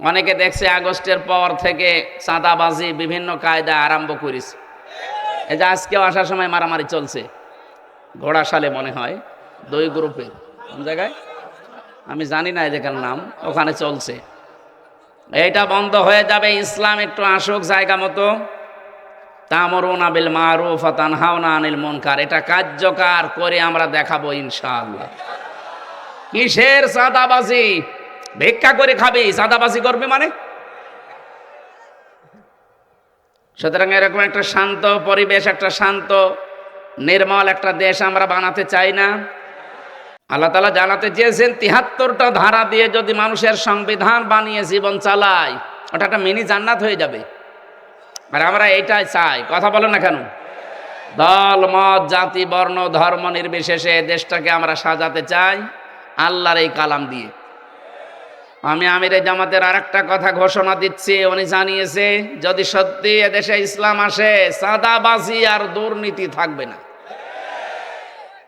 অনেকে দেখছে আগস্টের পর থেকে চাঁদাবাজি, বিভিন্ন কায়দা আরম্ভ করেছে। এই যে আজকেও আসার সময় মারামারি চলছে। ঘোড়াশালে মনে হয়, দুই গ্রুপের কোন জায়গায়? আমি জানি না এদের নাম, ওখানে চলছে। এইটা বন্ধ হয়ে যাবে, ইসলাম একটু আসুক জায়গা মতো। তামরুন আবিল মারুফ তানহাওনা আনিল মুনকার। এটা কার্যকর করে আমরা দেখাবো ইনশাআল্লাহ। কিসের সাদাবাজি ভিক্ষা করে খাবি সাদাবাজি করবে মানে? সুতরাং এরকম একটা শান্ত পরিবেশ, একটা শান্ত, নির্মল একটা দেশ আমরা বানাতে চাই না। আল্লাহ তালা জানাতে চেয়েছেন, তিহাত্তরটা ধারা দিয়ে যদি মানুষের সংবিধান বানিয়ে জীবন চালায়, ওটা একটা মিনি জান্নাত হয়ে যাবে। আর আমরা এইটাই চাই। কথা বলো না কেন? দল, মত, জাতি, বর্ণ, ধর্ম নির্বিশেষে দেশটাকে আমরা সাজাতে চাই, আল্লাহর এই কালাম দিয়ে। আমি আমির জামাতের আর একটা কথা ঘোষণা দিচ্ছি, উনি জানিয়েছে, যদি সত্যি এদেশে ইসলাম আসে, সাদাবাজি আর দুর্নীতি থাকবে না।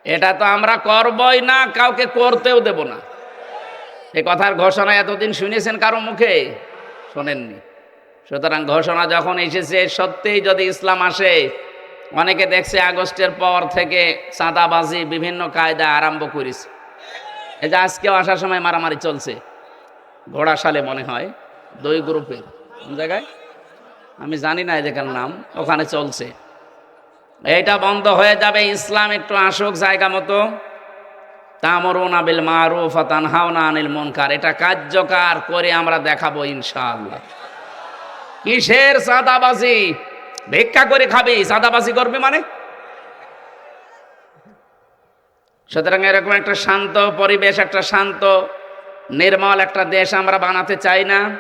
এটা তো আমরা করবই না, কাউকে করতেও দেব না। এই কথার ঘোষণা এতদিন শুনেছেন কারও মুখে? শোনেননি। সুতরাং ঘোষণা যখন এসেছে, সত্যিই যদি ইসলাম আসে, অনেকে দেখছে আগস্টের পর থেকে চাঁদাবাজি বিভিন্ন কায়দা আরম্ভ করেছে। এই যে আজকেও আসার সময় মারামারি চলছে। ঘোড়াশালে মনে হয়, দুই গ্রুপের। কোন জায়গায়? আমি জানি না এদের নাম, ওখানে চলছে। এটা বন্ধ হয়ে যাবে, ইসলাম একটু আসুক জায়গা মতো। তামরুন আবিল মারুফ তানহাওনা আনিল মুনকার। এটা কার্যকর করে আমরা দেখাবো ইনশাআল্লাহ। কিসের সাদাবাজি? ভিক্ষা করে খাবি, সাদাবাজি করবে মানে? সুতরাং এরকম একটা শান্ত পরিবেশ, একটা শান্ত নির্মল একটা দেশ আমরা বানাতে চাই না।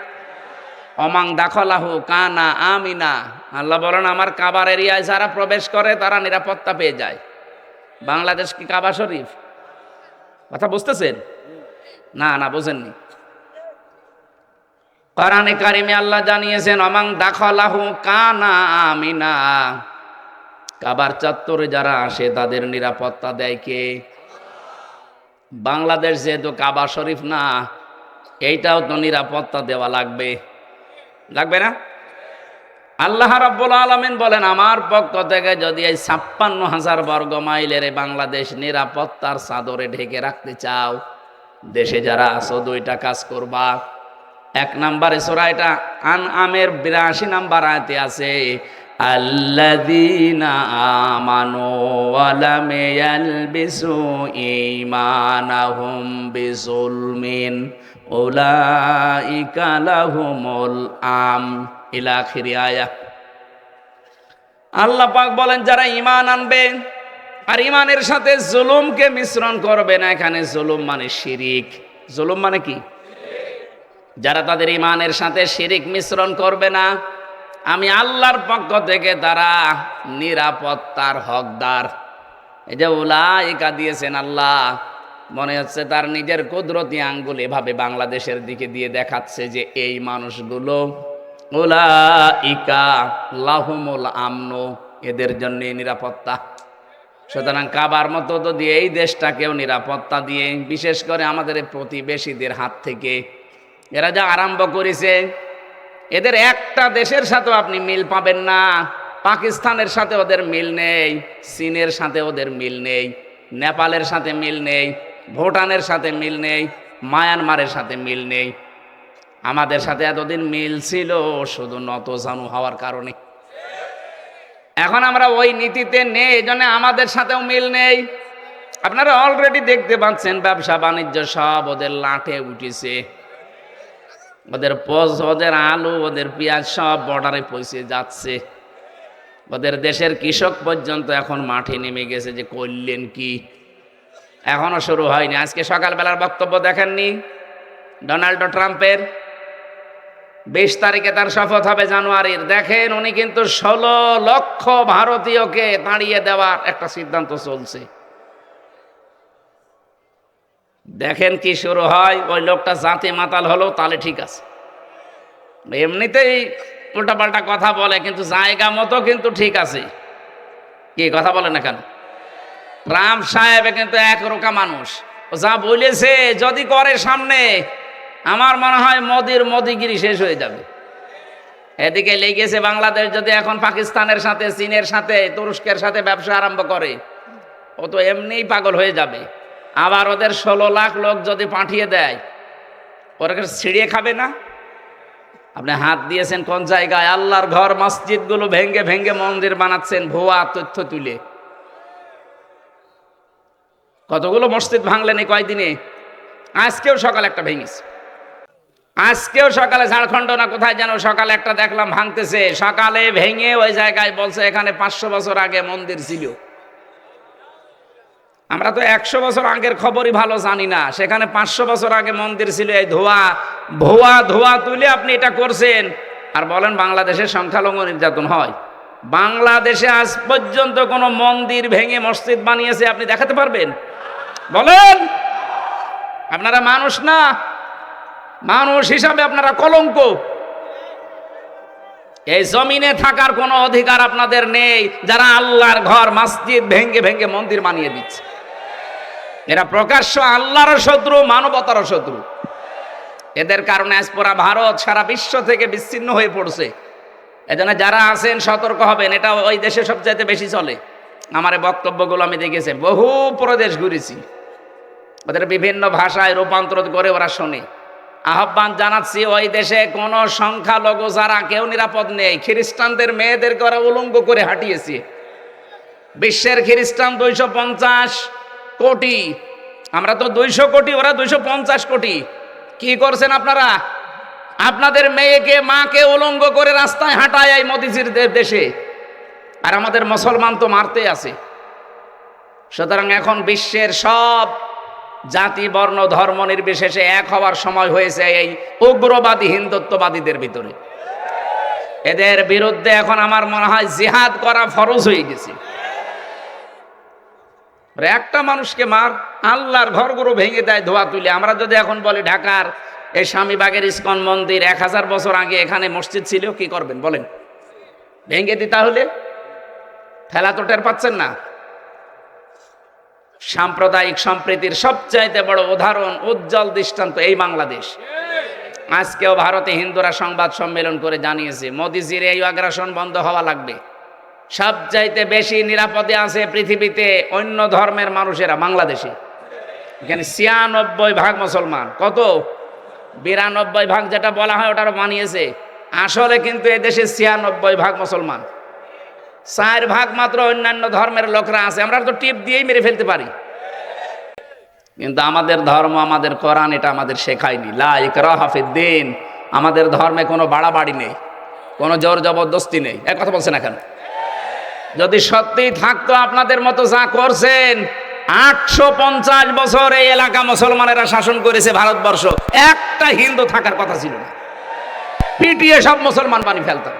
অমাং দাখলাহু কানা আমিনা। আল্লাহ বলেন, আমার কাবার এরিয়ায় যারা প্রবেশ করে, তারা নিরাপত্তা পেয়ে যায়। বাংলাদেশ কি কাবা শরীফ? কথা বুঝতেছেন? না না, বুঝেননি। কোরআনে কারিমে আল্লাহ জানিয়েছেন, অমাং দাখলাহু কানা আমিনা। কাবার চত্বরে যারা আসে, তাদের নিরাপত্তা দেয় কে? বাংলাদেশ যেহেতু কাবা শরীফ না, এইটাও তো নিরাপত্তা দেওয়া লাগবে। লাগবে না? আল্লাহ রাব্বুল আলমিন বলেন, আমার পক্ষ থেকে যদি এই ছাপ্পান্ন হাজার বর্গ মাইলের বাংলাদেশ নিরাপত্তার চাদরে ঢেকে রাখতে চাও, দেশে যারা আছো দুইটা কাজ করবা। এক নাম্বারে সোরা এটা আন আমের বিরাশি নাম্বার আয়তে আছে আমানু ওয়া লাম ইয়ালবিসু ঈমানাহুম বিজুলমিন উলাইকা লাহুমুল আম। ইলা আখিরি আয়া। আল্লাহ পাক বলেন, যারা ইমান আনবে আর ইমানের সাথে জুলুমকে মিশ্রণ করবে না, এখানে জুলুম মানে শিরিক। জুলুম মানে কি? যারা তাদের ইমানের সাথে শিরিক মিশ্রণ করবে না আমি আল্লাহর পক্ষ থেকে তারা নিরাপত্তার হকদার। এই যে উলাইকা দিয়েছেন আল্লাহ, মনে হচ্ছে তার নিজের কুদরতি আঙ্গুল এভাবে বাংলাদেশের দিকে দিয়ে দেখাচ্ছে যে এই মানুষগুলো উলাইকা লাহুমুল আমনো, এদের জন্য নিরাপত্তা। সুতরাং কাবার মতো তো দিয়ে এই দেশটাকেও নিরাপত্তা দিয়ে, বিশেষ করে আমাদের প্রতিবেশীদের হাত থেকে। এরা যা আরম্ভ করেছে এদের একটা দেশের সাথেও আপনি মিল পাবেন না। পাকিস্তানের সাথে ওদের মিল নেই, চীনের সাথে ওদের মিল নেই, নেপালের সাথে মিল নেই, ভুটানের সাথে মিল নেই, মায়ানমারের সাথে মিল নেই। আমাদের সাথে এতদিন মিল ছিল, শুধু নত জানু হওয়ার কারণে। এখন আমরা ওই নীতিতে নেই, এই জন্য আমাদের সাথেও মিল নেই। আপনারা অলরেডি দেখতে পাচ্ছেন, ব্যবসা, বাণিজ্য সব ওদের লাঠে উঠেছে। ওদের পোজ, ওদের আলু, ওদের পেঁয়াজ সব বর্ডারে পৌঁছে যাচ্ছে। ওদের দেশের কৃষক পর্যন্ত এখন মাঠে নেমে গেছে যে করলেন কি? এখনও শুরু হয়নি। আজকে সকালবেলার বক্তব্য দেখেননি? ডোনাল্ড ট্রাম্পের বিশ তারিখে তার শপথ হবে জানুয়ারির। দেখেন, উনি কিন্তু ষোলো লক্ষ ভারতীয়কে তাড়িয়ে দেওয়ার একটা সিদ্ধান্ত চলছে। দেখেন কি শুরু হয়, ওই লোকটা জাতি মাতাল হলো, তাহলে ঠিক আছে। এমনিতেই উল্টাপাল্টা কথা বলে, কিন্তু জায়গা মতো কিন্তু ঠিক আছে। কি কথা বলে না কেন? রাম সাহেব কিন্তু এক রোকা মানুষ। ও যা বলেছে, যদি করে সামনে, আমার মনে হয় মোদির মোদিগিরি শেষ হয়ে যাবে। এদিকে লেগেছে বাংলাদেশ, যদি এখন পাকিস্তানের সাথে, চীনের সাথে, তুরস্কের সাথে ব্যবসা আরম্ভ করে, ও তো এমনিই পাগল হয়ে যাবে। আবার ওদের ষোলো লাখ লোক যদি পাঠিয়ে দেয়, ওরা ছিঁড়িয়ে খাবে না? আপনি হাত দিয়েছেন কোন জায়গায়? আল্লাহর ঘর মসজিদগুলো ভেঙ্গে ভেঙ্গে মন্দির বানাচ্ছেন, ভুয়া তথ্য তুলে। কতগুলো মসজিদ ভাঙলেন এই কয়দিনে? আজকেও সকালে একটা ভেঙেছে। আজকেও সকালে ঝাড়খণ্ড না কোথায় যেন সকালে একটা দেখলাম ভাঙতেছে। সকালে ভেঙে ওই জায়গায় বলছে এখানে পাঁচশো বছর আগে মন্দির ছিল। আমরা তো একশো বছর আগের খবরই ভালো জানি না। সেখানে পাঁচশো বছর আগে মন্দির ছিল এই ধোয়া। ভুয়া ধোয়া তুলে আপনি এটা করছেন। আর বলেন বাংলাদেশের সংখ্যালঘু নির্যাতন হয়। বাংলাদেশে আজ পর্যন্ত কোনো মন্দির ভেঙে মসজিদ বানিয়েছে, আপনি দেখাতে পারবেন? বলেন! আপনারা মানুষ না? মানুষ হিসাবে আপনারা কলঙ্ক। এই জমিনে থাকার কোনো অধিকার আপনাদের নেই। যারা আল্লাহর ঘর, মসজিদ ভেঙ্গে ভেঙ্গে মন্দির বানিয়ে দিচ্ছে। এরা প্রকাশ্য আল্লাহর শত্রু, মানবতার শত্রু। এদের কারণে আজ পুরা ভারত, সারা বিশ্ব থেকে বিচ্ছিন্ন হয়ে পড়ছে। এজন্য যারা আছেন, সতর্ক হবেন। এটা ওই দেশে সবচাইতে বেশি চলে। আমার বক্তব্যগুলো আমি দেখেছি। বহু প্রদেশ ঘুরেছি। ওদের বিভিন্ন ভাষায় রূপান্তর করে ওরা শোনে। আহ্বান জানাচ্ছি, ওই দেশে কোনো সংখ্যালঘু যারা কেউ নিরাপদ নেই, খ্রিস্টানদের মেয়েদেরকে ওরা উলঙ্গ করে হাঁটিয়েছে। বিশ্বের খ্রিস্টান দুইশো পঞ্চাশ কোটি। আমরা তো দুইশো কোটি, ওরা দুইশো পঞ্চাশ কোটি। কি করছেন আপনারা? আপনাদের মেয়েকে, মাকে উলঙ্গ করে রাস্তায় হাঁটায় এই মোদিজির দেশে। আর আমাদের মুসলমান তো মারতে আছে। সুতরাং এখন বিশ্বের সব জাতি, বর্ণ, ধর্ম নির্বিশেষে এক হওয়ার সময় হয়েছে এই উগ্রবাদী, হিন্দুত্ববাদীদের ভিতরে। এদের বিরুদ্ধে এখন আমার মনে হয় জিহাদ করা ফরজ হয়ে গেছে। একটা মানুষকে মার, আল্লাহর ঘরগুলো ভেঙে দেয়, ধোয়া তুলে। আমরা যদি এখন বলি ঢাকার এই স্বামীবাগের ইস্কন মন্দির এক হাজার বছর আগে এখানে মসজিদ ছিল, কি করবেন বলেন? ভেঙে দি তাহলে? ফেলা তো টের পাচ্ছেন না? সাম্প্রদায়িক সম্প্রীতির সবচাইতে বড় উদাহরণ, উজ্জ্বল দৃষ্টান্ত এই বাংলাদেশ। আজকেও ভারতে হিন্দুরা সংবাদ সম্মেলন করে জানিয়েছে, মোদিজির এই আগ্রাসন বন্ধ হওয়া লাগবে। সবচাইতে বেশি নিরাপদে আছে পৃথিবীতে অন্য ধর্মের মানুষেরা, বাংলাদেশে। এখানে ছিয়ানব্বই ভাগ মুসলমান। কত? বিরানব্বই ভাগ যেটা বলা হয় ওটারও মানিয়েছে আসলে কিন্তু এদেশে ছিয়ানব্বই ভাগ মুসলমান। চার ভাগ মাত্র অন্যান্য ধর্মের লোকরা আছে। আমরা তো টিপ দিয়েই মেরে ফেলতে পারি। কিন্তু আমাদের ধর্ম, আমাদের কোরআন এটা আমাদের শেখায়নি। লাইক ইকরা হাফিদ্দিন আমাদের ধর্মে কোনো বাড়াবাড়ি নেই। কোনো জোর জবরদস্তি নেই। এক কথা বলছেন এখন যদি সত্যি থাকতো আপনাদের মতো যা করছেন, আটশো পঞ্চাশ বছর এই এলাকা মুসলমানেরা শাসন করেছে ভারতবর্ষ। একটা হিন্দু থাকার কথা ছিল না। পিটিয়ে সব মুসলমান বানিয়ে ফেলতাম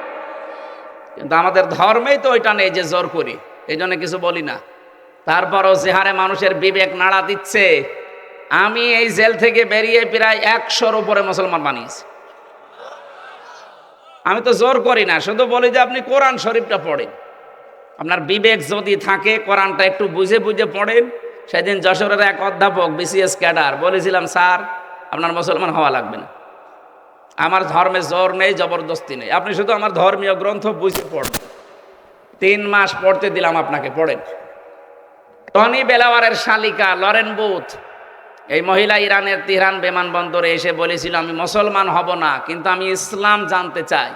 কিন্তু আমাদের ধর্মেই তো ওইটা নেই যে জোর করি। এই জন্য কিছু বলি না। তারপরও যে হারে মানুষের বিবেক নাড়া দিচ্ছে, আমি এই জেল থেকে বেরিয়ে প্রায় একশোর উপরে মুসলমান বানিয়েছি। আমি তো জোর করি না, শুধু বলি যে আপনি কোরআন শরীফটা পড়েন। আপনার বিবেক যদি থাকে, কোরআনটা একটু বুঝে বুঝে পড়েন। সেদিন যশোরের এক অধ্যাপক, বিসিএস ক্যাডার, বলেছিলাম, স্যার, আপনার মুসলমান হওয়া লাগবে না। আমার ধর্মে জোর নেই, জবরদস্তি নেই। আপনি শুধু আমার ধর্মীয় গ্রন্থ বুঝে পড়বেন তিন মাস পড়তে দিলাম আপনাকে, পড়েন। টনি বেলাওয়ারের শালিকা লরেন বুথ, এই মহিলা ইরানের তিহরান বিমানবন্দরে এসে বলেছিল, আমি মুসলমান হব না, কিন্তু আমি ইসলাম জানতে চাই।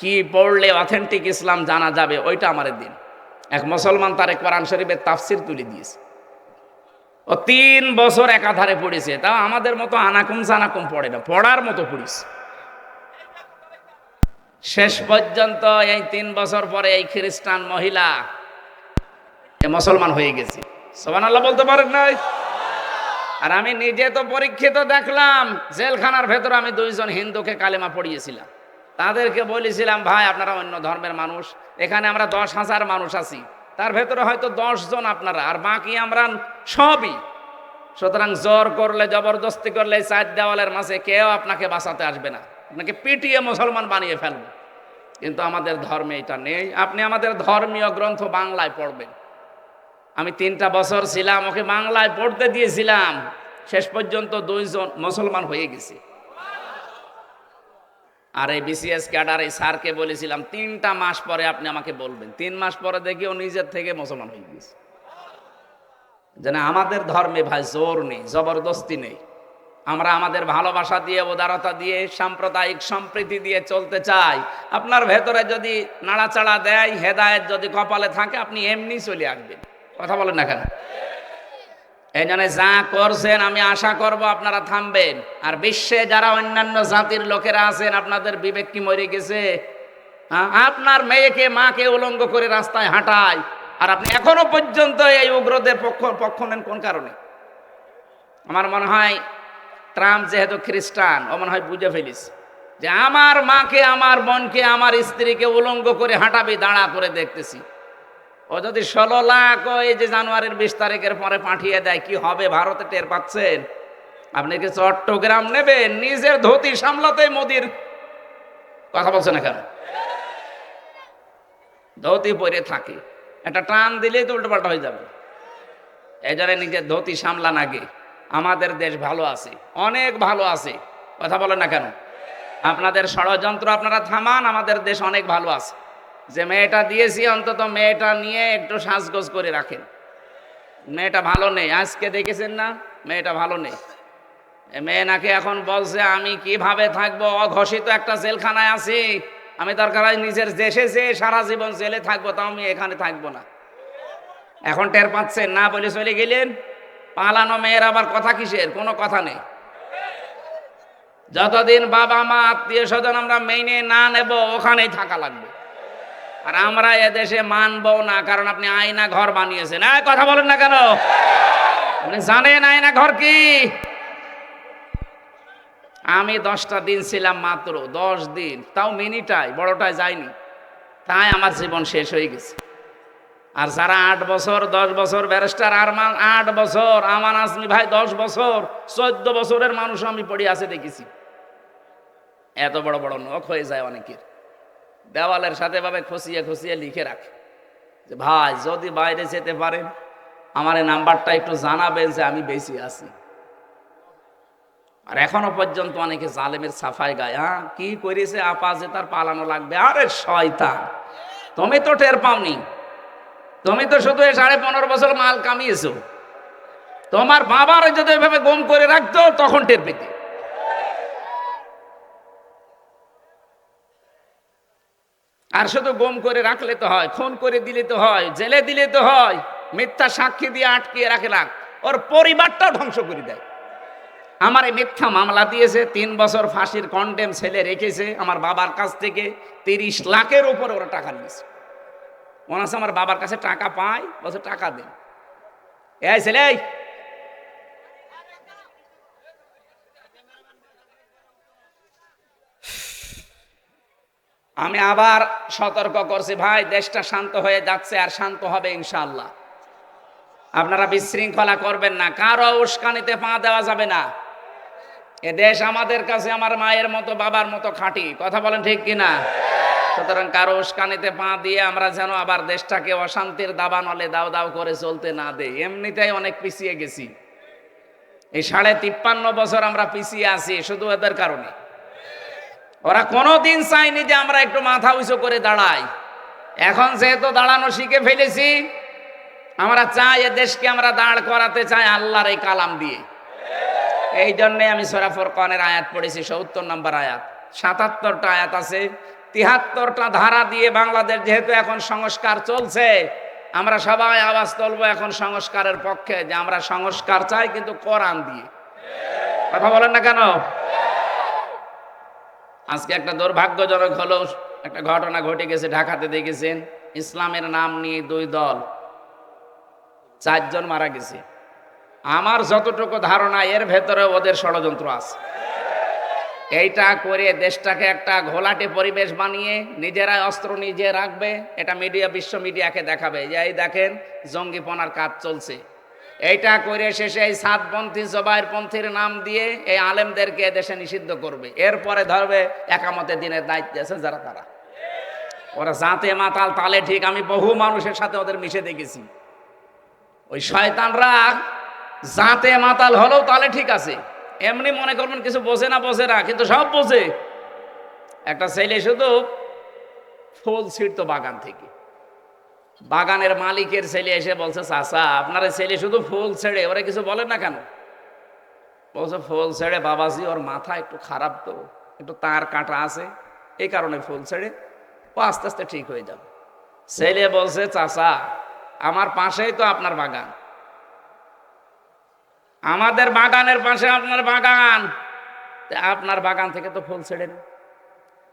কি পড়লে অথেন্টিক ইসলাম জানা যাবে, ওইটা আমার দিন। এক মুসলমান তারে কোরআন শরীফের তাফসির তুলে দিয়েছে। ও তিন বছর একাধারে পড়েছে, তাও আমাদের মতো আনাকুম সানাকুম পড়ে না, পড়ার মতো পড়িস শেষ পর্যন্ত এই তিন বছর পরে এই খ্রিস্টান মহিলা মুসলমান হয়ে গেছে। সোমান আল্লাহ বলতে পারেন নাই? আর আমি নিজে তো পরীক্ষিত দেখলাম, জেলখানার ভেতরে আমি দুইজন হিন্দুকে কালেমা পড়িয়েছিলাম। তাদেরকে বলেছিলাম, ভাই, আপনারা অন্য ধর্মের মানুষ। এখানে আমরা দশ হাজার মানুষ আছি। তার ভেতরে হয়তো জন আপনারা, আর বাকি আমরা সবই। সুতরাং জোর করলে, জবরদস্তি করলে চার দেওয়ালের মাঝে কেউ আপনাকে বাঁচাতে আসবে না। আপনাকে পিটিয়ে মুসলমান বানিয়ে ফেলবে। কিন্তু আমাদের ধর্মে এটা নেই। আপনি আমাদের ধর্মীয় গ্রন্থ বাংলায় পড়বেন। আমি তিনটা বছর ছিলাম, ওকে বাংলায় পড়তে দিয়েছিলাম। শেষ পর্যন্ত দুইজন মুসলমান হয়ে গেছে। আর এই বিসিএস ক্যাডার এই স্যারকে বলেছিলাম, তিনটা মাস পরে আপনি আমাকে বলবেন। তিন মাস পরে দেখি ও নিজের থেকে মুসলমান হয়ে গেছে যেন আমাদের ধর্মে ভাই জোর নেই, জবরদস্তি নেই। আমরা আমাদের ভালোবাসা দিয়ে, উদারতা দিয়ে, সাম্প্রদায়িক সম্প্রীতি দিয়ে চলতে চাই। আপনার ভেতরে যদি নাড়াচাড়া দেয়, হেদায়েত যদি কপালে থাকে, আপনি এমনি চলে আসবেন। কথা বলেন না কেন? এই জন্য যা করছেন, আমি আশা করব আপনারা থামবেন। আর বিশ্বে যারা অন্যান্য জাতির লোকেরা আছেন, আপনাদের বিবেক কি মরে গেছে? আপনার মেয়েকে, মাকে উলঙ্গ করে রাস্তায় হাঁটায়। আর আপনি এখনও পর্যন্ত এই উগ্রদের পক্ষ পক্ষ নেন কোন কারণে? আমার মনে হয় ট্রাম্প যেহেতু খ্রিস্টান, ও মনে হয় বুঝে ফেলিস। যে আমার মাকে, আমার বোনকে, আমার স্ত্রীকে উলঙ্গ করে হাঁটাবি, দাঁড়া করে দেখতেছি। ও যদি ষোলো লাখ ওই যে জানুয়ারির বিশ তারিখের পরে পাঠিয়ে দেয়, কি হবে? ভারতে টের পাচ্ছেন? আপনি কি চট্টগ্রাম নেবেন? নিজের ধুতি সামলাতে মোদির কথা বলছেন কেন? ধুতি পরে থাকে। একটা টান দিলেই তো উল্টো পাল্টা হয়ে যাবে। এই জন্য নিজের ধুতি সামলান আগে। আমাদের দেশ ভালো আছে, অনেক ভালো আছে। কথা বলেন না কেন? আপনাদের ষড়যন্ত্র আপনারা থামান, আমাদের দেশ অনেক ভালো আছে। যে মেয়েটা দিয়েছি অন্তত মেয়েটা নিয়ে একটু সাজগোজ করে রাখেন। মেয়েটা ভালো নেই, আজকে দেখেছেন না? মেয়েটা ভালো নেই। মেয়ে নাকি এখন বলছে, আমি কীভাবে থাকব? অঘোষিত একটা জেলখানায় আছি। আমি দরকার হয় নিজের দেশে যে সারা জীবন জেলে থাকব, তাও আমি এখানে থাকব না। এখন টের পাচ্ছেন না বলে চলে গেলেন? পালানো মেয়ের আবার কথা কিসের? কোনো কথা নেই। যতদিন বাবা মা আত্মীয় স্বজন আমরা মেনে না নেব, ওখানেই থাকা লাগবে। আর আমরা এদেশে মানবো না, কারণ আপনি আয়না ঘর বানিয়েছেন। এই কথা বলেন না কেন? আপনি জানেন আয়না ঘর কি? আমি দশটা দিন ছিলাম মাত্র, দশ দিন, তাও মিনিটাই, বড়টায় যায়নি তাই আমার জীবন শেষ হয়ে গেছে। আর যারা আট বছর, দশ বছর ব্যারিস্টার আরমান আট বছর আমান আজমি ভাই দশ বছর, চোদ্দ বছরের মানুষ আমি পড়ে আছে দেখেছি। এত বড় বড় নখ হয়ে যায় অনেকের। দেওয়ালের সাথে ভাবে খসিয়ে খসিয়ে লিখে রাখে। যে ভাই, যদি বাইরে যেতে পারেন, আমার এই নাম্বারটা একটু জানাবেন যে আমি বেশি আছি। আর এখনও পর্যন্ত অনেকে জালেমের সাফাই গায় হ্যাঁ কি করেছে আপা যে তার পালানো লাগবে? আরে শয়তান, তুমি তো টের পাওনি। তুমি তো শুধু এই সাড়ে পনেরো বছর মাল কামিয়েছো। তোমার বাবার যদি এভাবে গম করে রাখতো, তখন টের পেতে। আর শুধু গম করে রাখলে তো হয়, খুন করে দিলে তো হয়, জেলে দিলে তো হয়, মিথ্যা সাক্ষী দিয়ে আটকিয়ে রাখে রাখ ওর পরিবারটাও ধ্বংস করে দেয়। আমার এই মিথ্যা মামলা দিয়েছে, তিন বছর ফাঁসির কন্ডেম ছেলে রেখেছে, আমার বাবার কাছ থেকে তিরিশ লাখের উপরে ওরা টাকা নিয়েছে। মনে আমার বাবার কাছে টাকা পায় বছর টাকা দেন এই ছেলে আমি আবার সতর্ক করছি, ভাই, দেশটা শান্ত হয়ে যাচ্ছে আর শান্ত হবে ইনশাল্লাহ আপনারা বিশৃঙ্খলা করবেন না, কারও উস্কানিতে পা দেওয়া যাবে না। এ দেশ আমাদের কাছে আমার মায়ের মতো, বাবার মতো খাঁটি, কথা বলেন ঠিক কিনা? সুতরাং কারও উস্কানিতে পা দিয়ে আমরা যেন আবার দেশটাকে অশান্তির দাবা নলে দাও দাও করে চলতে না দেই। এমনিতেই অনেক পিছিয়ে গেছি। এই সাড়ে তিপ্পান্ন বছর আমরা পিছিয়ে আছি, শুধু এদের কারণে। ওরা কোনোদিন চাইনি যে আমরা একটু মাথা উঁচু করে দাঁড়াই। এখন যেহেতু দাঁড়ানো শিখে ফেলেছি, আমরা চাই এ দেশকে আমরা দাঁড় করাতে চাই আল্লাহর এই কালাম দিয়ে। এই জন্যে আমি সরাফর কনের আয়াত পড়েছি, সত্তর নম্বর আয়াত। সাতাত্তরটা আয়াত আছে, তিহাত্তরটা ধারা দিয়ে বাংলাদেশ যেহেতু এখন সংস্কার চলছে, আমরা সবাই আওয়াজ তুলবো এখন সংস্কারের পক্ষে যে আমরা সংস্কার চাই কিন্তু কোরআন দিয়ে। কথা বলেন না কেন? আজকে একটা দুর্ভাগ্যজনক হলো, একটা ঘটনা ঘটে গেছে ঢাকাতে দেখেছেন। ইসলামের নাম নিয়ে দুই দল, চারজন মারা গেছে। আমার যতটুকু ধারণা, এর ভেতরে ওদের ষড়যন্ত্র আছে। এইটা করে দেশটাকে একটা ঘোলাটে পরিবেশ বানিয়ে নিজেরাই অস্ত্র নিজে রাখবে, এটা মিডিয়া, বিশ্ব মিডিয়াকে দেখাবে। যে এই দেখেন, জঙ্গিপনার কাজ চলছে। এইটা করে শেষে এই সাতপন্থী জবাইরপন্থীর নাম দিয়ে এই আলেমদেরকে দেশে নিষিদ্ধ করবে। এরপরে ধরবে একামতে দিনের দায়িত্ব আছে যারা তারা। ওরা জাতে মাতাল, তালে ঠিক, আমি বহু মানুষের সাথে ওদের মিশে দেখেছি। ওই শয়তানরা জাতে মাতাল হলেও তালে ঠিক আছে। এমনি মনে করবেন কিছু বোঝে না বোঝে না কিন্তু সব বোঝে। একটা ছেলে শুধু ফুল ছিঁড়তো বাগান থেকে। বাগানের মালিকের ছেলে এসে বলছে, চাচা, আপনার ছেলে শুধু ফুল ছেড়ে, ওরা কিছু বলে না কেন? বলছে, ফুল ছেড়ে, বাবাজি, ওর মাথা একটু খারাপ তো, একটু তার কাটা আছে এই কারণে ফুল ছেড়ে, ও আস্তে আস্তে ঠিক হয়ে যাবে। ছেলে বলছে, চাচা, আমার পাশেই তো আপনার বাগান। আমাদের বাগানের পাশে আপনার বাগান। আপনার বাগান থেকে তো ফুল ছেড়ে না।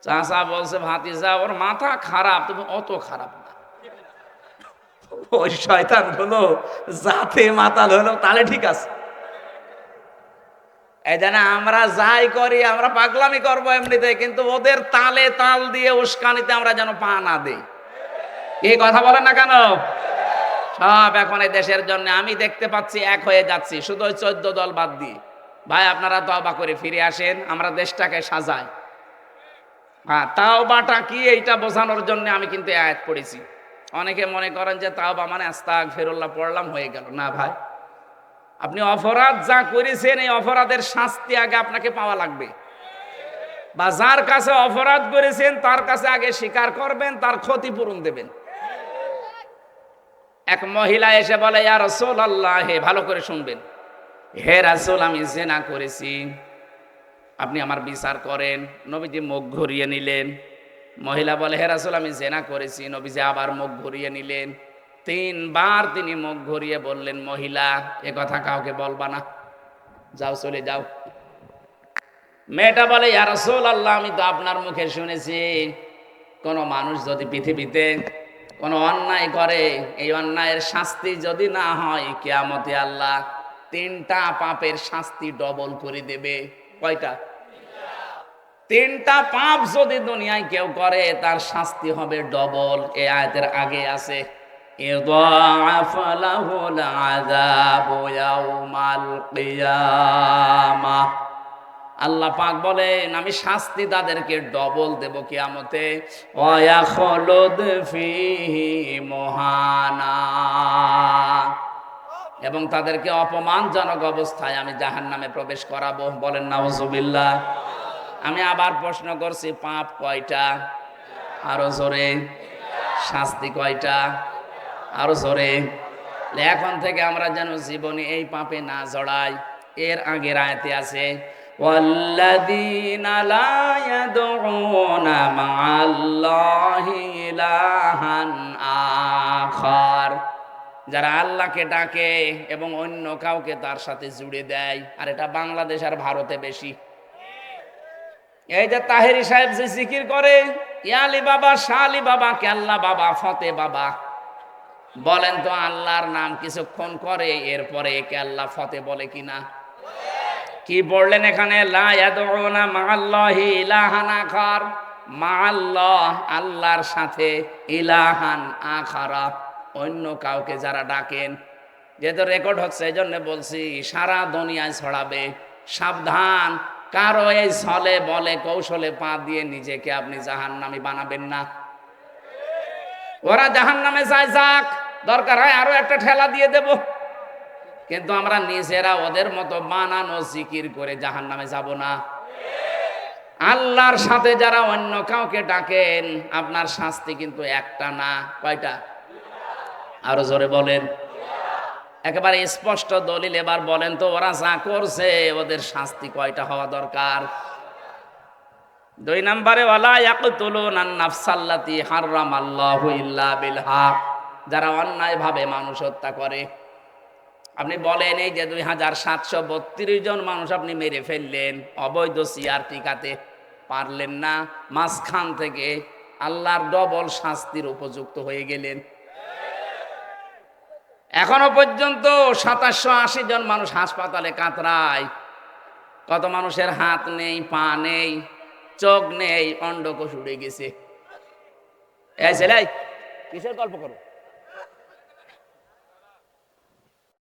চাচা বলছে, ভাতিজা, ওর মাথা খারাপ, তুমি অত খারাপ না। ওই শয়তান হলো যাতে মাতাল হলো, তাহলে ঠিক আছে। এই জানা আমরা যাই করি, আমরা পাগলামি করব এমনিতে, কিন্তু ওদের তালে তাল দিয়ে উস্কানিতে আমরা যেন পা না দিই। এই কথা বলেন না কেন? সব এখন এই দেশের জন্য আমি দেখতে পাচ্ছি, এক হয়ে যাচ্ছি, শুধু ওই চোদ্দ দল বাদ দিয়ে। ভাই, আপনারা তবা করে ফিরে আসেন, আমরা দেশটাকে সাজাই। হ্যাঁ তাও বাটা কি, এইটা বোঝানোর জন্য আমি কিন্তু আয়াত পড়েছি। অনেকে মনে করেন যে, তাও বা মানে আস্তাক ফেরুল্লাহ পড়লাম, হয়ে গেল। না ভাই। আপনি অপরাধ যা করেছেন, এই অপরাধের শাস্তি আগে আপনাকে পাওয়া লাগবে। বা যার কাছে অপরাধ করেছেন, তার কাছে আগে স্বীকার করবেন, তার ক্ষতিপূরণ দেবেন। এক মহিলা এসে বলে, ইয়া রসুল আল্লাহ হে, ভালো করে শুনবেন। হে রাসুল, আমি জেনা করেছি। আপনি আমার বিচার করেন। নবীজি মুখ ঘুরিয়ে নিলেন। মহিলা বলে, হে রাসুল, আমি জেনা করেছি। নবীজি আবার মুখ ঘুরিয়ে নিলেন। তিনবার তিনি মুখ ঘুরিয়ে বললেন, মহিলা, এ কথা কাউকে বলবা না। যাও, চলে যাও। মেয়েটা বলে, ইয়া রাসূল আল্লাহ আমি তো আপনার মুখে শুনেছি। কোনো মানুষ যদি পৃথিবীতে কোনো অন্যায় করে, এই অন্যায়ের শাস্তি যদি না হয়, কেয়ামতে আল্লাহ তিনটা পাপের শাস্তি ডবল করে দেবে। কয়টা? তিনটা পাপ যদি দুনিয়ায় কেউ করে, তার শাস্তি হবে ডবল। এ আয়তের আগে আছে আল্লাহ পাক বলেন, আমি শাস্তি তাদেরকে ডবল দেব কিয়ামতে। মহানা। এবং তাদেরকে অপমানজনক অবস্থায় আমি জাহান নামে প্রবেশ করাবো। বলেন, নাউজুবিল্লাহ। আমি আবার প্রশ্ন করছি পাপ কয়টা আরো জোরে শাস্তি কয়টা আরো জোরে এখন থেকে আমরা যেন জীবনে এই পাপে না জড়াই এর আগের আয়তে আছে والذين لا يدعون مع الله إلها آخر যারা আল্লাহকে ডাকে এবং অন্য কাউকে তার সাথে জুড়ে দেয় আর এটা বাংলাদেশ আর ভারতে বেশি এই যে তাহেরি সাহেব যে জিকির করে ইয়ালি বাবা শালি বাবা কেল্লা বাবা, ফতে বাবা? বলেন তো আল্লাহর নাম কিছুক্ষণ করে, এরপরে একে আল্লাহ ফতে বলে কিনা? কি বললেন এখানে? লা ইয়াদউনা মাআল্লাহি ইলাহান আখার। মাআল্লাহ, আল্লাহর সাথে ইলাহান আখারা, অন্য কাউকে যারা ডাকেন। যেহেতু রেকর্ড হচ্ছে এই জন্য বলছি, সারা দুনিয়ায় ছড়াবে। সাবধান কারও এই ছলে বলে কৌশলে পা দিয়ে নিজেকে আপনি জাহান্নামী বানাবেন না। ওরা জাহান্নামে যায় যাক, দরকার হয় আরও একটা ঠেলা দিয়ে দেব। কিন্তু আমরা নিজেরা ওদের মতো বানানো জিকির করে জাহান নামে যাব না। আল্লাহর সাথে যারা অন্য কাউকে ডাকেন, আপনার শাস্তি কিন্তু একটা না, কয়টা? আরও জোরে বলেন। একেবারে স্পষ্ট দলিল এবার বলেন তো, ওরা যা করছে, ওদের শাস্তি কয়টা হওয়া দরকার? দুই নম্বরে, ওয়ালা ইয়াকতুলুন আন নাফসাল্লাতি হাররামাল্লাহু ইল্লা বিল হক যারা অন্যায়ভাবে মানুষ হত্যা করে। আপনি বলেন, এই যে দুই হাজার সাতশো বত্রিশ জন মানুষ আপনি মেরে ফেললেন, অবৈধ সিয়ার টিকাতে, পারলেন না, মাঝখান থেকে আল্লাহর ডবল শাস্তির উপযুক্ত হয়ে গেলেন। এখনও পর্যন্ত সাতাশশো আশি জন মানুষ হাসপাতালে কাতরায়। কত মানুষের হাত নেই, পা নেই, চোখ নেই, অন্ডকোষ উড়ে গেছে। এই কিসের গল্প করো?